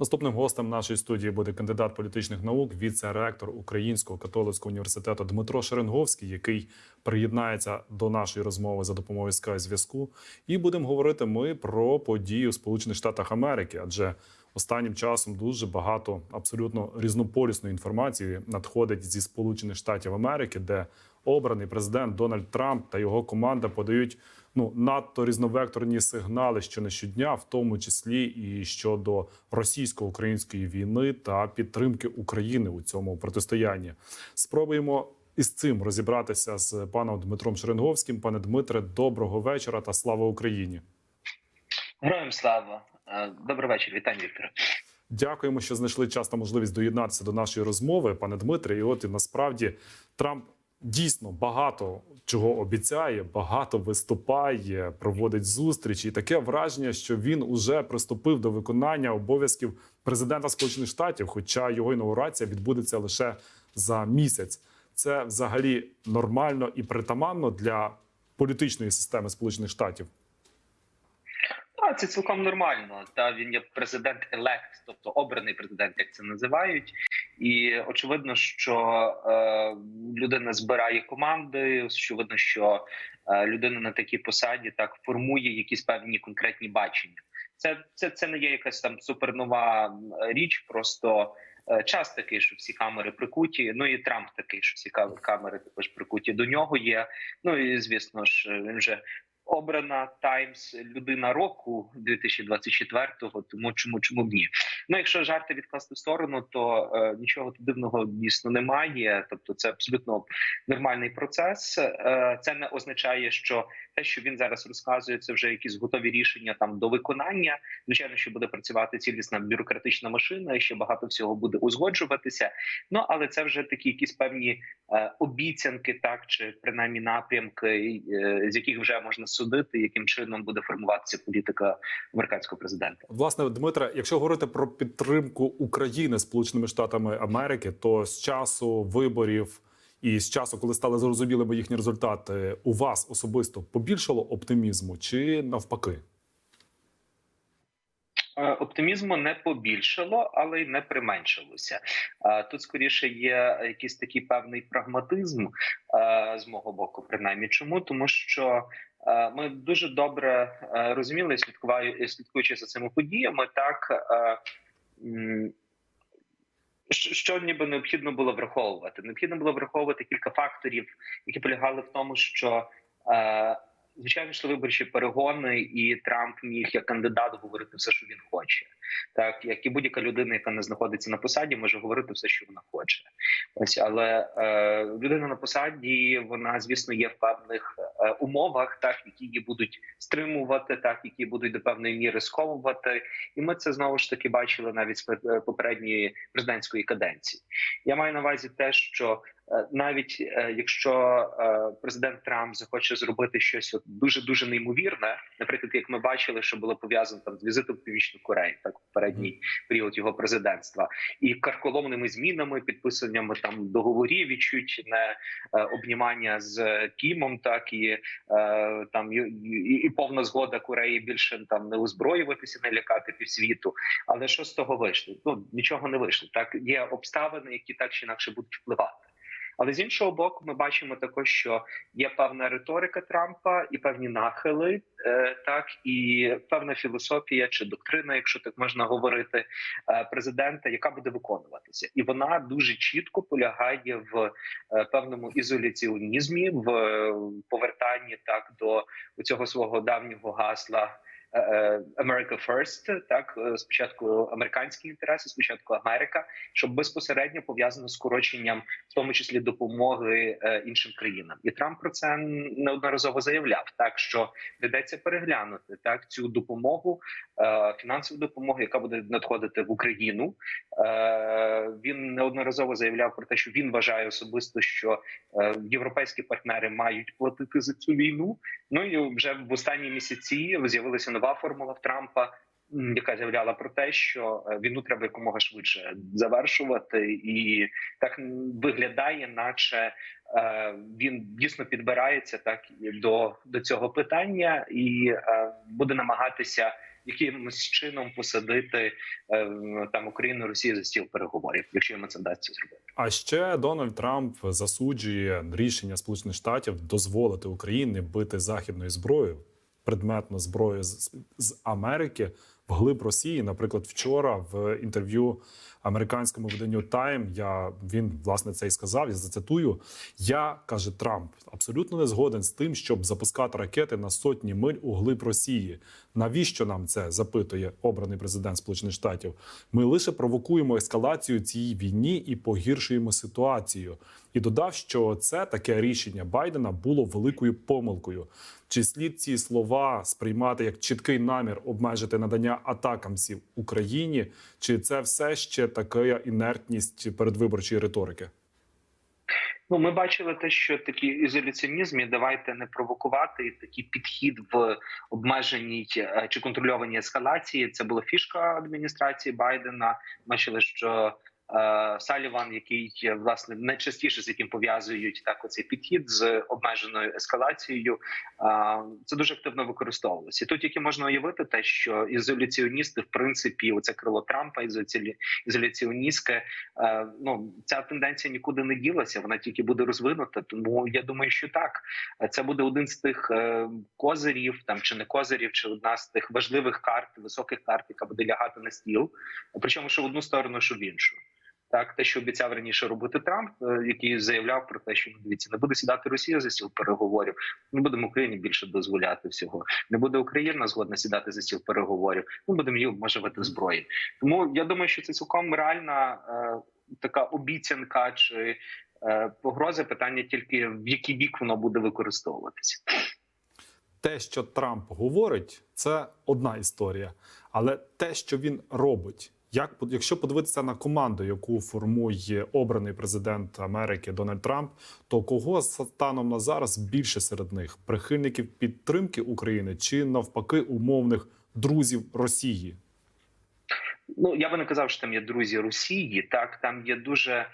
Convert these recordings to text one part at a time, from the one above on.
Наступним гостем нашої студії буде кандидат політичних наук, віце-ректор Українського католицького університету Дмитро Шеренговський, який приєднається до нашої розмови за допомогою skype зв'язку. І будемо говорити ми про події у Сполучених Штатах Америки, адже останнім часом дуже багато абсолютно різнополісної інформації надходить зі Сполучених Штатів Америки, де обраний президент Дональд Трамп та його команда подають ну надто різновекторні сигнали, що не щодня, в тому числі і щодо російсько-української війни та підтримки України у цьому протистоянні. Спробуємо із цим розібратися з паном Дмитром Шеренговським. Пане Дмитре, доброго вечора та слава Україні. Героям слава. Е, Добрий вечір, вітання, Віктор. Дякуємо, що знайшли час та можливість доєднатися до нашої розмови, пане Дмитре. І от і насправді Трамп дійсно багато чого обіцяє, багато виступає, проводить зустрічі. І таке враження, що він уже приступив до виконання обов'язків президента Сполучених Штатів, хоча його інаугурація відбудеться лише за місяць. Це взагалі нормально і притаманно для політичної системи Сполучених Штатів. Це цілком нормально. Та він є президент елект, тобто обраний президент, як це називають. І очевидно, що е, людина збирає команди. Очевидно, що е, людина на такій посаді так формує якісь певні конкретні бачення. Це це, це не є якась там супернова річ, просто. е, Час такий, що всі камери прикуті. Ну і Трамп такий, що всі ка- камери також прикуті до нього є. Ну і звісно ж, він вже обрана Таймс людина року 2024-го, Тому чому чому ні? Ну якщо жарти відкласти в сторону, то е, нічого дивного дійсно немає. Тобто, це абсолютно нормальний процес. Е, це не означає, що те, що він зараз розказує, це вже якісь готові рішення там до виконання. Звичайно, що буде працювати цілісна бюрократична машина, і ще багато всього буде узгоджуватися. Ну але це вже такі якісь певні е, обіцянки, так чи принаймні напрямки, е, з яких вже можна судити, яким чином буде формуватися політика американського президента. Власне, Дмитре, якщо говорити про підтримку України Сполученими Штатами Америки, то з часу виборів і з часу, коли стали зрозумілими їхні результати, у вас особисто побільшало оптимізму чи навпаки? Е, Оптимізму не побільшало, але й не применшилося. Е, Тут скоріше є якийсь такий певний прагматизм е, з мого боку, принаймні. Чому тому, що ми дуже добре розуміли, слідкуючи за цими подіями, так що, ніби необхідно було враховувати. Необхідно було враховувати кілька факторів, які полягали в тому, що е, звичайно йшли виборчі перегони, і Трамп міг як кандидат говорити все, що він хоче. Так як і будь-яка людина, яка не знаходиться на посаді, може говорити все, що вона хоче. Ось але е, людина на посаді, вона звісно є в певних е, умовах, так які її будуть стримувати, так які будуть до певної міри сховувати. І ми це знову ж таки бачили навіть з пе- попередньої президентської каденції. Я маю на увазі те, що е, навіть е, якщо е, президент Трамп захоче зробити щось дуже дуже неймовірне, наприклад, як ми бачили, що було пов'язано там з візитом в Північну Корею, так в попередній період його президентства, і карколомними змінами, підписаннями там договорів, і чуть не е, обнімання з Кімом, так і е, там і, і, і повна згода Кореї більше там не озброюватися, не лякати півсвіту. Але що з того вийшло? Ну нічого не вийшло. Так є обставини, які так чи інакше будуть впливати. Але з іншого боку, ми бачимо також, що є певна риторика Трампа і певні нахили, е, так і певна філософія чи доктрина, якщо так можна говорити, е, президента, яка буде виконуватися, і вона дуже чітко полягає в е, певному ізоляціонізмі, в повертанні так до цього свого давнього гасла. Е, е, America First, так е, спочатку американські інтереси, спочатку Америка, щоб безпосередньо пов'язано з скороченням, в тому числі допомоги е, іншим країнам, і Трамп про це неодноразово заявляв, так що ведеться переглянути так цю допомогу, е, фінансову допомогу, яка буде надходити в Україну. Е, Він неодноразово заявляв про те, що він вважає особисто, що е, європейські партнери мають платити за цю війну. Ну і вже в останні місяці з'явилася нова формула в Трампа. Яка заявляла про те, що е, війну треба якомога швидше завершувати, і так виглядає, наче е, він дійсно підбирається так до, до цього питання, і е, буде намагатися якимось чином посадити там Україну Росію за стіл переговорів, якщо йому це вдасться зробити. А ще Дональд Трамп засуджує рішення Сполучених Штатів дозволити Україні бити західною зброєю, предметно зброю з, з Америки глиб Росії. Наприклад, вчора в інтерв'ю американському виданню Time я він власне це і сказав. Я зацитую. Я каже Трамп абсолютно не згоден з тим, щоб запускати ракети на сотні миль у глиб Росії. Навіщо нам це запитує обраний президент Сполучених Штатів? Ми лише провокуємо ескалацію цій війні і погіршуємо ситуацію. І додав, що це таке рішення Байдена було великою помилкою. Чи слід ці слова сприймати як чіткий намір обмежити надання атакамсів Україні? Чи це все ще така інертність передвиборчої риторики? Ну, ми бачили те, що такі ізоляціонізм і давайте не провокувати і такий підхід в обмеженій е, чи контрольованій ескалації. Це була фішка адміністрації Байдена. Бачили, що Саліван, який е, власне найчастіше з яким пов'язують так оцей підхід з обмеженою ескалацією, е, це дуже активно використовувалося. І тут тільки можна уявити те, що ізоляціоністи, в принципі, оце крило Трампа, ізоляці- ізоляціоністське, е, ну ця тенденція нікуди не ділася, вона тільки буде розвинута. Тому я думаю, що так це буде один з тих е, козирів, там чи не козирів, чи одна з тих важливих карт, високих карт, яка буде лягати на стіл. Причому що в одну сторону, що в іншу. Так, те, що обіцяв раніше робити Трамп, е, який заявляв про те, що ну, дивіться, не буде сідати Росія за стіл переговорів. Ми будемо Україні більше дозволяти всього. Не буде Україна згодна сідати за стіл переговорів. Ми будемо її обмежувати зброї. Тому я думаю, що це цілком реальна е, така обіцянка чи е, погроза. Питання тільки в який бік воно буде використовуватися. Те, що Трамп говорить, це одна історія, але те, що він робить. Як якщо подивитися на команду, яку формує обраний президент Америки Дональд Трамп, то кого станом на зараз більше серед них прихильників підтримки України чи навпаки умовних друзів Росії? Ну я би не казав, що там є друзі Росії. Так там є дуже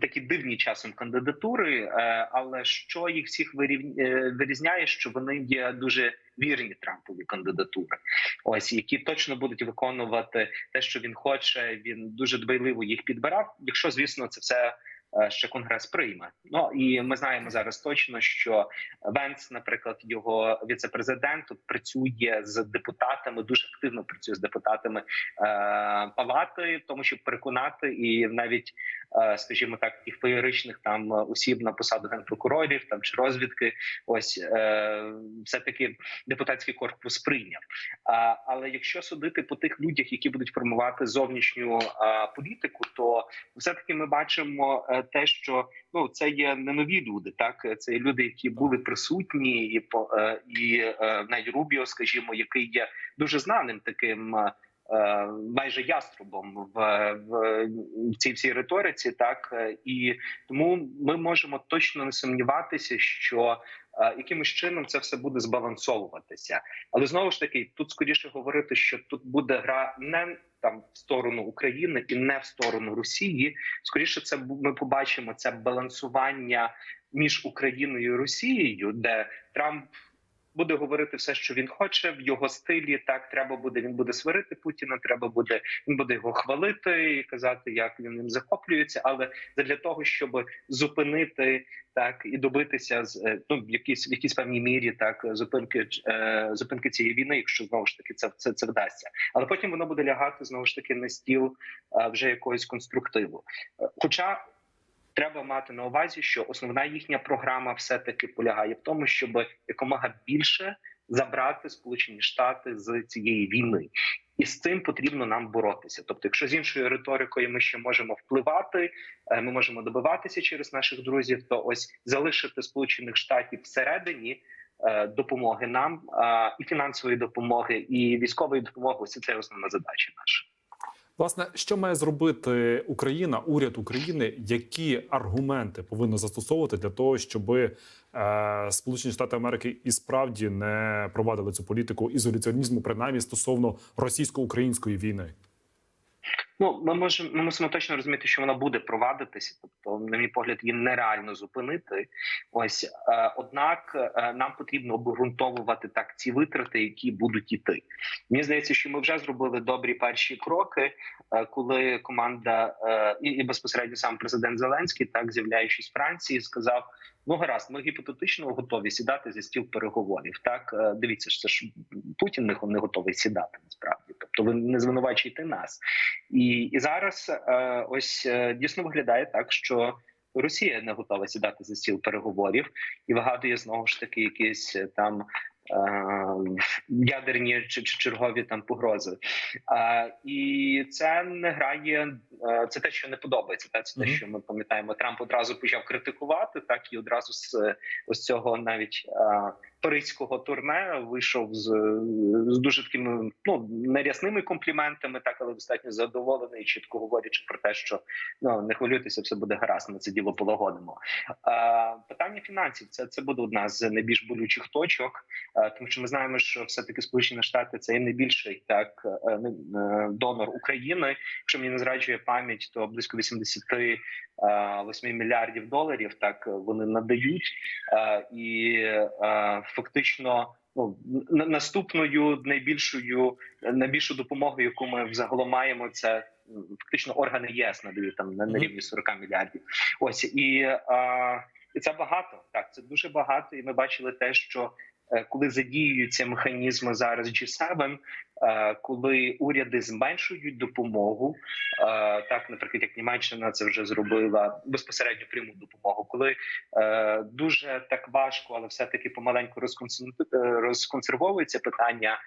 такі дивні часом кандидатури, е, але що їх всіх е, вирізняє, що вони є дуже вірні Трампові кандидатури, ось які точно будуть виконувати те, що він хоче. Він дуже дбайливо їх підбирав. Якщо звісно, це все. Е, Ще конгрес прийме. Ну і ми знаємо зараз точно, що Венс, наприклад, його віце-президент, працює з депутатами, дуже активно працює з депутатами е, палати, тому щоб переконати і навіть, е, скажімо так, таких феєричних там осіб на посаду генпрокурорів там чи розвідки, ось е, все таки депутатський корпус прийняв. А, але якщо судити по тих людях, які будуть формувати зовнішню а, політику, то все таки ми бачимо е, те, що ну це є не нові люди, так це люди, які були присутні, і по е, і е, навіть Рубіо, скажімо, який є дуже знаним таким. Е, Майже яструбом в, в, цій всій риториці, так е, і тому ми можемо точно не сумніватися, що е, якимось чином це все буде збалансовуватися. Але знову ж таки, тут скоріше говорити, що тут буде гра не там в сторону України і не в сторону Росії. Скоріше, це ми побачимо це балансування між Україною і Росією, де Трамп. Буде говорити все, що він хоче в його стилі. Так треба буде. Він буде сварити Путіна. Треба буде він буде його хвалити і казати, як він ним захоплюється. Але для того, щоб зупинити так і добитися з е, ну в якійсь в якійсь певній мірі, так зупинки е, зупинки цієї війни, якщо знову ж таки це це, це вдасться. Але потім воно буде лягати знову ж таки на стіл е, вже якогось конструктиву. Хоча треба мати на увазі, що основна їхня програма все таки полягає в тому, щоб якомога більше забрати Сполучені Штати з цієї війни. І з цим потрібно нам боротися. Тобто, якщо з іншою риторикою ми ще можемо впливати, е, ми можемо добиватися через наших друзів, то ось залишити Сполучених Штатів всередині е, допомоги нам е, і фінансової допомоги, і військової допомоги. Це основна задача наша. Власне, що має зробити Україна, уряд України, які аргументи повинно застосовувати для того, щоб е, Сполучені Штати Америки і справді не провадили цю політику ізоляціонізму, принаймні стосовно російсько-української війни? Ну, ми можемо ми мусимо точно розуміти, що вона буде провадитися. Тобто, на мій погляд, її нереально зупинити. Ось е, однак е, нам потрібно обґрунтовувати так ці витрати, які будуть іти. Мені здається, що ми вже зробили добрі перші кроки, е, коли команда і, безпосередньо сам президент Зеленський, так з'являючись з Франції, сказав: ну гаразд, ми гіпотетично готові сідати за стіл переговорів. Так дивіться ж, це ж Путін не готовий сідати насправді. Тобто, ви не звинувачуєте нас. І, і зараз е, ось е, дійсно виглядає так, що Росія не готова сідати за стіл переговорів і вигадує знову ж таки якісь е, там. Е, Ядерні чи чергові там погрози, а, і це не грає. е, Це те, що не подобається. Та це те, що ми пам'ятаємо. Трамп одразу почав критикувати, так і одразу з е, ось цього навіть е, паризького турне вийшов з, з дуже такими ну нерясними компліментами, так але достатньо задоволений, чітко говорячи про те, що ну не хвилюйтеся, все буде гаразд. Ми це діло полагодимо. Питання фінансів це, це буде одна з найбільш болючих точок, тому що ми знаємо, що все таки Сполучені Штати це є найбільший так е, е, донор України. Якщо мені не зраджує пам'ять, то близько 88 мільярдів доларів так вони надають. Е, і е, фактично ну на- наступною найбільшою найбільшу допомогу, яку ми взагалом маємо, це фактично органи ЄС надають там на, рівні 40 мільярдів. Ось і, е, і це багато. Так, це дуже багато. І ми бачили те, що е, коли задіюються механізми зараз G7, е, коли уряди зменшують допомогу, е, так, наприклад, як Німеччина це вже зробила безпосередньо пряму допомогу, коли е, дуже так важко, але все таки помаленьку е, розконсервовується питання е,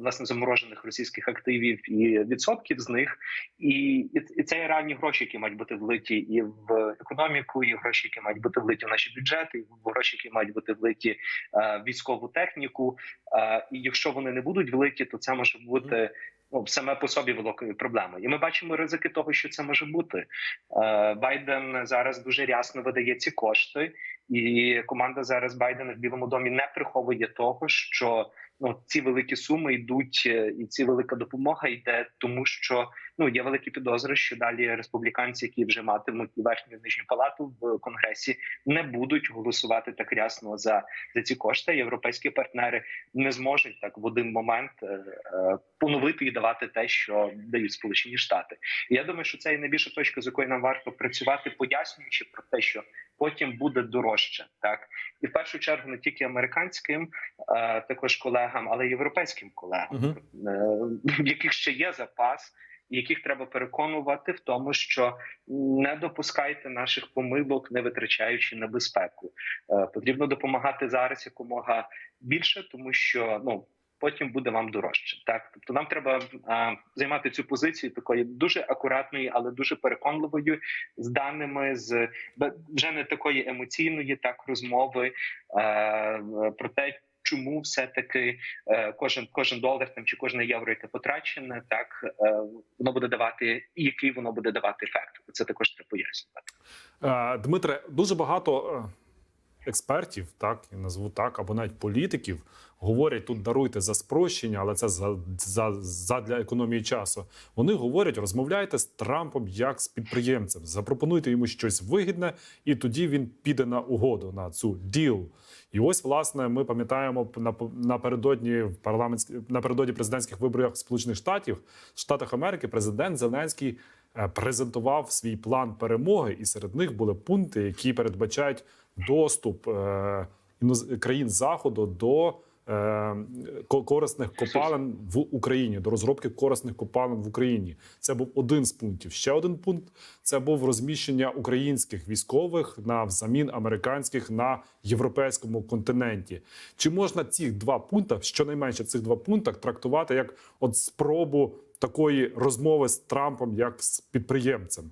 власне заморожених російських активів і відсотків з них, і, і, це реальні гроші, які мають бути влиті і в економіку, і гроші, які мають бути влиті в наші бюджети, і в гроші, які мають бути влиті е, в військову техніку. Е, і якщо вони не будуть влиті, то це може бути. Ну, саме по собі великою проблемою, і ми бачимо ризики того, що це може бути. Е, Байден зараз дуже рясно видає ці кошти, і команда зараз Байдена в Білому домі не приховує того, що ну ці великі суми йдуть, е, і ці велика допомога йде, тому що ну є великі підозри, що далі республіканці, які вже матимуть верхню нижню палату в конгресі, не будуть голосувати так рясно за, за ці кошти. Європейські партнери не зможуть так в один момент е, е, поновити і давати те, що дають Сполучені Штати. І я думаю, що це і найбільша точка, з якою нам варто працювати, пояснюючи про те, що потім буде дорожче, так і в першу чергу не тільки американським, е, також колегам, але й європейським колегам, е, в яких ще є запас. Яких треба переконувати в тому, що не допускайте наших помилок, не витрачаючи на безпеку. Е, Потрібно допомагати зараз якомога більше, тому що ну потім буде вам дорожче. Так, тобто нам треба а, займати цю позицію такої дуже акуратної, але дуже переконливою, з даними з вже не такої емоційної так розмови е, про те. Чому все таки е, кожен кожен долар там чи кожне євро, яке потрачене, так е, воно буде давати, і який воно буде давати ефект? Це також треба пояснювати. Е, Дмитре, дуже багато експертів, так і назву так, або навіть політиків говорять тут даруйте за спрощення, але це за, за, за для економії часу. Вони говорять, розмовляйте з Трампом як з підприємцем, запропонуйте йому щось вигідне, і тоді він піде на угоду на цю діл. І ось власне ми пам'ятаємо на- напередодні в парламентські напередодні президентських виборів Сполучених Штатів Штатах Америки. Президент Зеленський е, презентував свій план перемоги, і серед них були пункти, які передбачають доступ е, країн заходу до е, корисних копалин в Україні, до розробки корисних копалин в Україні. Це був один з пунктів. Ще один пункт це був розміщення українських військових на взамін американських на європейському континенті. Чи можна ці два пункти, щонайменше цих два пункти, трактувати як от спробу такої розмови з Трампом як з підприємцем?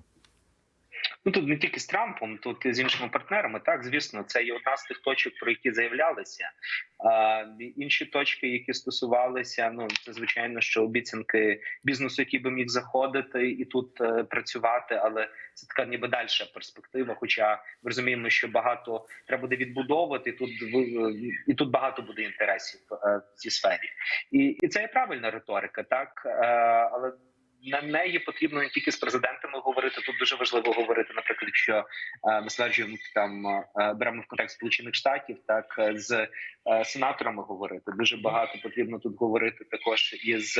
Ну тут не тільки з Трампом, тут і з іншими партнерами. Так, звісно, це є одна з тих точок, про які заявлялися. А інші точки, які стосувалися, ну це звичайно, що обіцянки бізнесу, який би міг заходити і тут е, працювати, але це така ніби дальша перспектива. Хоча ми розуміємо, що багато треба буде відбудовувати і тут в- і тут багато буде інтересів е, в цій сфері, і, і це є правильна риторика, так е, але на неї потрібно не тільки з президентами говорити. Тут дуже важливо говорити, наприклад, якщо е, ми стверджуємо там е, беремо в контекст Сполучених Штатів, так е, з е, сенаторами говорити. Дуже багато потрібно тут говорити також із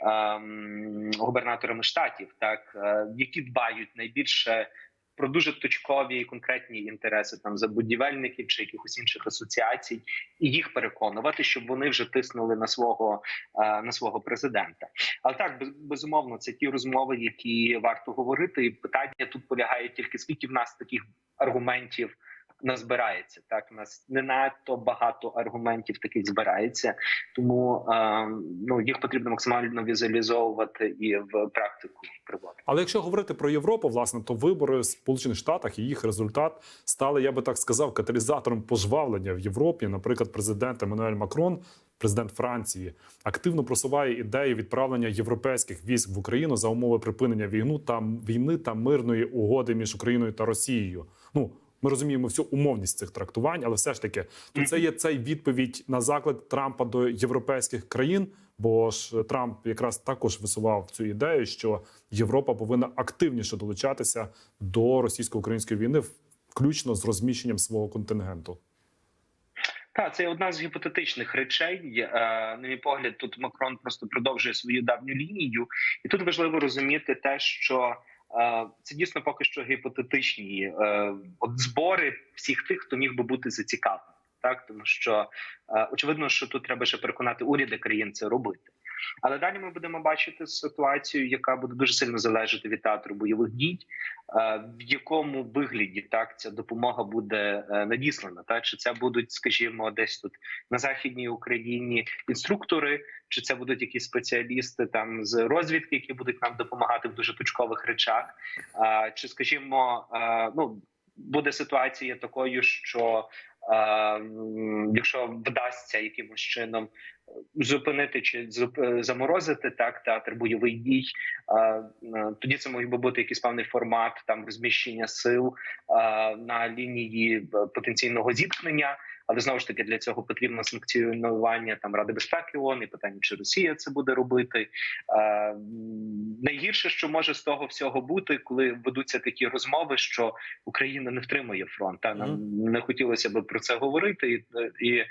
ем, губернаторами штатів, так е, які дбають найбільше. Про дуже точкові і конкретні інтереси там забудівельників чи якихось інших асоціацій, і їх переконувати, щоб вони вже тиснули на свого е, на свого президента. Але так без- безумовно, це ті розмови, які варто говорити. І питання тут полягає тільки скільки в нас таких аргументів назбирається. Так, в нас не надто багато аргументів таких збирається, тому е, ну їх потрібно максимально візуалізовувати і в практику приводити. Але якщо говорити про Європу, власне, то вибори в Сполучених Штатах і їх результат стали, я би так сказав, каталізатором пожвавлення в Європі. Наприклад, президент Еммануель Макрон, президент Франції, активно просуває ідею відправлення європейських військ в Україну за умови припинення війну та війни та мирної угоди між Україною та Росією. Ну ми розуміємо всю умовність цих трактувань, але все ж таки, то це є цей відповідь на заклик Трампа до європейських країн. Бо ж Трамп якраз також висував цю ідею, що Європа повинна активніше долучатися до російсько-української війни, включно з розміщенням свого контингенту. Так, це одна з гіпотетичних речей. Е, На мій погляд, тут Макрон просто продовжує свою давню лінію, і тут важливо розуміти те, що це дійсно поки що гіпотетичні е, от збори всіх тих, хто міг би бути зацікавлений. Так, тому що е, очевидно, що тут треба ще переконати уряди країн це робити. Але далі ми будемо бачити ситуацію, яка буде дуже сильно залежати від театру бойових дій, е, в якому вигляді так ця допомога буде е, надіслана. Так чи це будуть, скажімо, десь тут на західній Україні інструктори, чи це будуть якісь спеціалісти там з розвідки, які будуть нам допомагати в дуже точкових речах, Е, чи скажімо, ну буде ситуація такою, що якщо вдасться якимось чином зупинити чи зуп- заморозити так театр бойових дій. е, е, Тоді це міг би бути якийсь певний формат там розміщення сил е, на лінії е, потенційного зіткнення. Але знову ж таки для цього потрібно санкціонування там Ради безпеки ООН, і питання, чи Росія це буде робити. Е, найгірше, що може з того всього бути, коли ведуться такі розмови, що Україна не втримує фронт. Та нам не хотілося б про це говорити, і, і,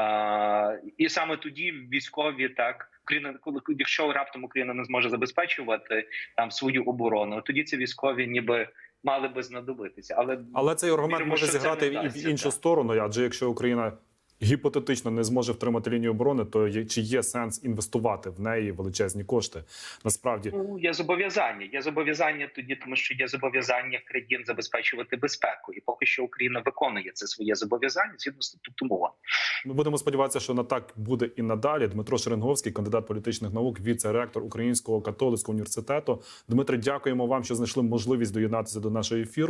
е, і саме тоді військові так. Україна, коли якщо раптом Україна не зможе забезпечувати там свою оборону, тоді ці військові ніби мали би знадобитися. Але Але цей аргумент може зіграти і в іншу сторону. Адже якщо Україна гіпотетично не зможе втримати лінію оборони, то є, чи є сенс інвестувати в неї величезні кошти? Насправді Ну, є зобов'язання. Є зобов'язання тоді, тому що є зобов'язання країн забезпечувати безпеку, і поки що Україна виконує це своє зобов'язання згідно статуту ООН. Ми будемо сподіватися, що на так буде і надалі. Дмитро Шеренговський, кандидат політичних наук, віце-ректор Українського католицького університету. Дмитре, дякуємо вам, що знайшли можливість доєднатися до нашого ефіру.